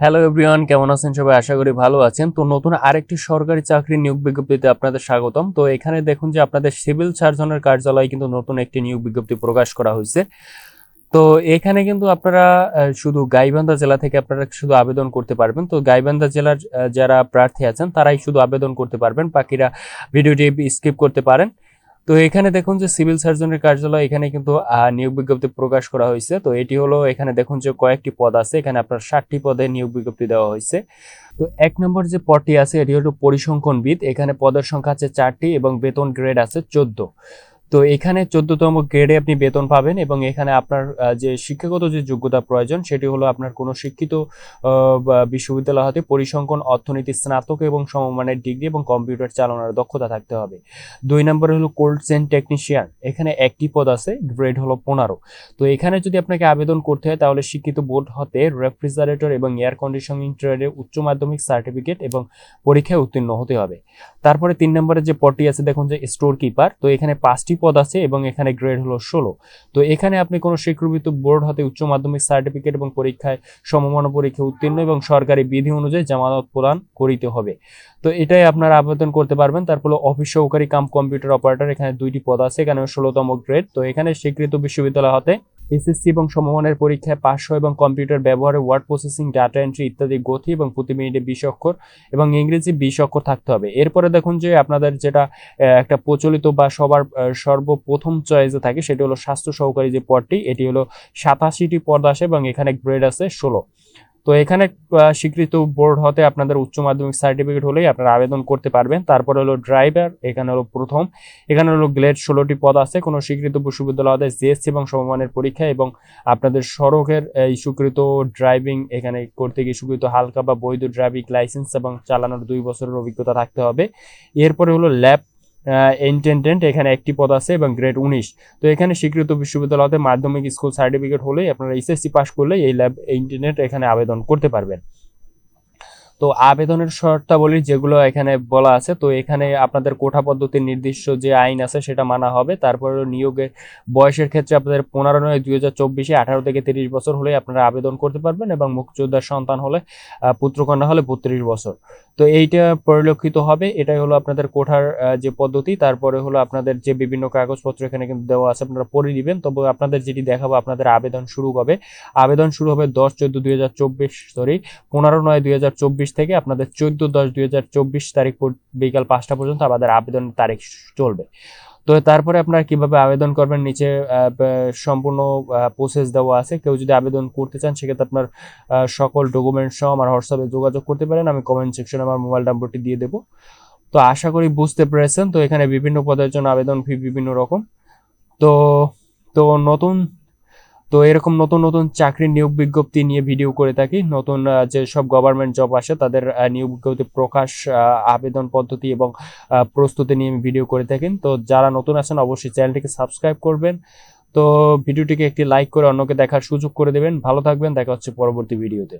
Hello everyone কেমন আছেন সবাই? আশা করি ভালো আছেন। তো নতুন আরেকটি সরকারি চাকরি নিয়োগ বিজ্ঞপ্তিতে আপনাদের স্বাগতম। তো এখানে দেখুন যে আপনাদের সিভিল সার্জনের কার্যালয়ে কিন্তু নতুন একটি নিয়োগ বিজ্ঞপ্তি প্রকাশ করা হয়েছে। তো এখানে কিন্তু আপনারা শুধু গাইবান্ধা জেলা থেকে আপনারা শুধু আবেদন করতে পারবেন। তো গাইবান্ধা জেলার যারা প্রার্থী আছেন, তারাই শুধু আবেদন করতে পারবেন। বাকিরা ভিডিওটি স্কিপ করতে পারেন। তো এখানে দেখুন যে সিভিল সার্জনের কার্যালয়, এখানে কিন্তু নিয়োগ বিজ্ঞপ্তি প্রকাশ করা হয়েছে। তো এটি হলো, এখানে দেখুন যে কয়েকটি পদ আছে, এখানে আপনার ষাটটি পদে নিয়োগ বিজ্ঞপ্তি দেওয়া হয়েছে। তো এক নম্বর যে পদটি আছে, এটি হলো পরিসংখ্যানবিদ, এখানে পদের সংখ্যা আছে চারটি এবং বেতন গ্রেড আছে চোদ্দ। তো এখানে চোদ্দতম গ্রেডে আপনি বেতন পাবেন এবং এখানে আপনার যে শিক্ষাগত যে যোগ্যতা প্রয়োজন, সেটি হলো আপনার কোনো শিক্ষিত বিশ্ববিদ্যালয় হতে পরিসংখ্যান, অর্থনীতি, স্নাতক এবং সমমানের ডিগ্রি এবং কম্পিউটার চালানোর দক্ষতা থাকতে হবে। দুই নম্বরে হলো কোল্ড চেন টেকনিশিয়ান এখানে একটি পদ আছে গ্রেড হলো পনেরো। তো এখানে যদি আপনাকে আবেদন করতে হয়, তাহলে শিক্ষিত বোর্ড হতে রেফ্রিজারেটর এবং এয়ার কন্ডিশনিং ট্রেডে উচ্চ মাধ্যমিক সার্টিফিকেট এবং পরীক্ষায় উত্তীর্ণ হতে হবে। তারপরে তিন নম্বরে যে পদটি আছে, দেখুন যে স্টোর কিপার তো এখানে পাঁচটি পদ আছে এবং এখানে গ্রেড হলো ষোলো। তো এখানে আপনি কোনো স্বীকৃত বোর্ড হতে উচ্চ মাধ্যমিক সার্টিফিকেট এবং পরীক্ষায় সমমান পরীক্ষা উত্তীর্ণ এবং সরকারি বিধি অনুযায়ী জামানত প্রদান করিতে হবে। তো এটাই আপনারা আবেদন করতে পারবেন। তারপরে অফিস সহকারী কাম কম্পিউটার অপারেটর এখানে দুইটি পদ আছে এখানে ষোলোতম গ্রেড তো এখানে স্বীকৃত বিশ্ববিদ্যালয় হতে এসএসসি এবং সমমানের পরীক্ষায় পাঁচশো এবং কম্পিউটার ব্যবহারে ওয়ার্ড প্রসেসিং, ডাটা এন্ট্রি ইত্যাদি গতি এবং প্রতি মিনিটে বিশ অক্ষর এবং ইংরেজি বিশ অক্ষর থাকতে হবে। এরপরে দেখুন যে আপনাদের যেটা একটা প্রচলিত বা সবার সর্বপ্রথম চয়েসে থাকে সেটি হলো স্বাস্থ্য সহকারী যে পদটি, এটি হলো সাতাশিটি পদ আসে এবং এখানে গ্রেড আছে ষোলো। তো এখানে স্বীকৃত বোর্ড হতে আপনাদের উচ্চ মাধ্যমিক সার্টিফিকেট হলেই আপনারা আবেদন করতে পারবেন। তারপরে হলো ড্রাইভার এখানে হলো প্রথম। এখানে হলো গ্লেড ষোলোটি পদ আছে। কোনো স্বীকৃত বিশ্ববিদ্যালয় হতে জিএসসি এবং সমমানের পরীক্ষা এবং আপনাদের সড়কের স্বীকৃত ড্রাইভিং এখানে করতে গিয়ে স্বীকৃত হালকা বা বৈধ ড্রাইভিং লাইসেন্স এবং চালানোর দুই বছরের অভিজ্ঞতা থাকতে হবে। এরপরে হলো ল্যাব ইন্টেন্ডেন্ট এখানে একটি পদ আছে এবং গ্রেড উনিশ। তো এখানে স্বীকৃত বিশ্ববিদ্যালয়তে মাধ্যমিক স্কুল সার্টিফিকেট হলেই আপনারা এসএসসি পাস করলে এই ল্যাব ইন্টেন্ডেন্ট এখানে আবেদন করতে পারবেন। তো আবেদনের শর্তাবলী যেগুলো এখানে বলা আছে, তো এখানে আপনাদের কোঠা পদ্ধতির নির্দিষ্ট যে আইন আছে সেটা মানা হবে। তারপরে নিয়োগের বয়সের ক্ষেত্রে আপনাদের পনেরো নয় দুই হাজার চব্বিশে আঠারো থেকে তিরিশ বছর হলে আপনারা আবেদন করতে পারবেন এবং মুক্তিযোদ্ধার সন্তান হলে পুত্রকন্যা হলে বত্রিশ বছর। তো এইটা পরিলক্ষিত হবে। এটাই হলো আপনাদের কোঠার যে পদ্ধতি। তারপরে হলো আপনাদের যে বিভিন্ন কাগজপত্র এখানে কিন্তু দেওয়া আছে, আপনারা পড়ে দিবেন তবে আপনাদের যেটি দেখাবো, আপনাদের আবেদন শুরু হবে আবেদন শুরু হবে দশ চোদ্দ দুই হাজার চব্বিশ সরি পনেরো নয় দুই হাজার চব্বিশ থেকে আপনাদের চোদ্দ দশ দুই হাজার চব্বিশ তারিখ বিকাল পাঁচটা পর্যন্ত আমাদের আবেদনের তারিখ চলবে। তো তারপরে আপনারা কীভাবে আবেদন করবেন? নিচে সম্পূর্ণ প্রসেস দেওয়া আছে। কেউ যদি আবেদন করতে চান, সেক্ষেত্রে আপনার সকল ডকুমেন্ট সহ আমার হোয়াটসঅ্যাপে যোগাযোগ করতে পারেন। আমি কমেন্ট সেকশনে আমার মোবাইল নাম্বারটি দিয়ে দেবো। তো আশা করি বুঝতে পেরেছেন। তো এখানে বিভিন্ন পদের জন্য আবেদন ফি বিভিন্ন রকম। তো তো নতুন তো এরকম নতুন নতুন চাকরির নিয়োগ বিজ্ঞপ্তি নিয়ে ভিডিও করে থাকি। নতুন যে সব গভর্নমেন্ট জব আসে, তাদের নিয়োগ বিজ্ঞপ্তি প্রকাশ আবেদন পদ্ধতি এবং প্রস্তুতি নিয়ে আমি ভিডিও করে থাকি। তো যারা নতুন আছেন, অবশ্যই চ্যানেলটিকে সাবস্ক্রাইব করবেন। তো ভিডিওটিকে একটি লাইক করে অন্যকে দেখার সুযোগ করে দেবেন। ভালো থাকবেন। দেখা হচ্ছে পরবর্তী ভিডিওতে।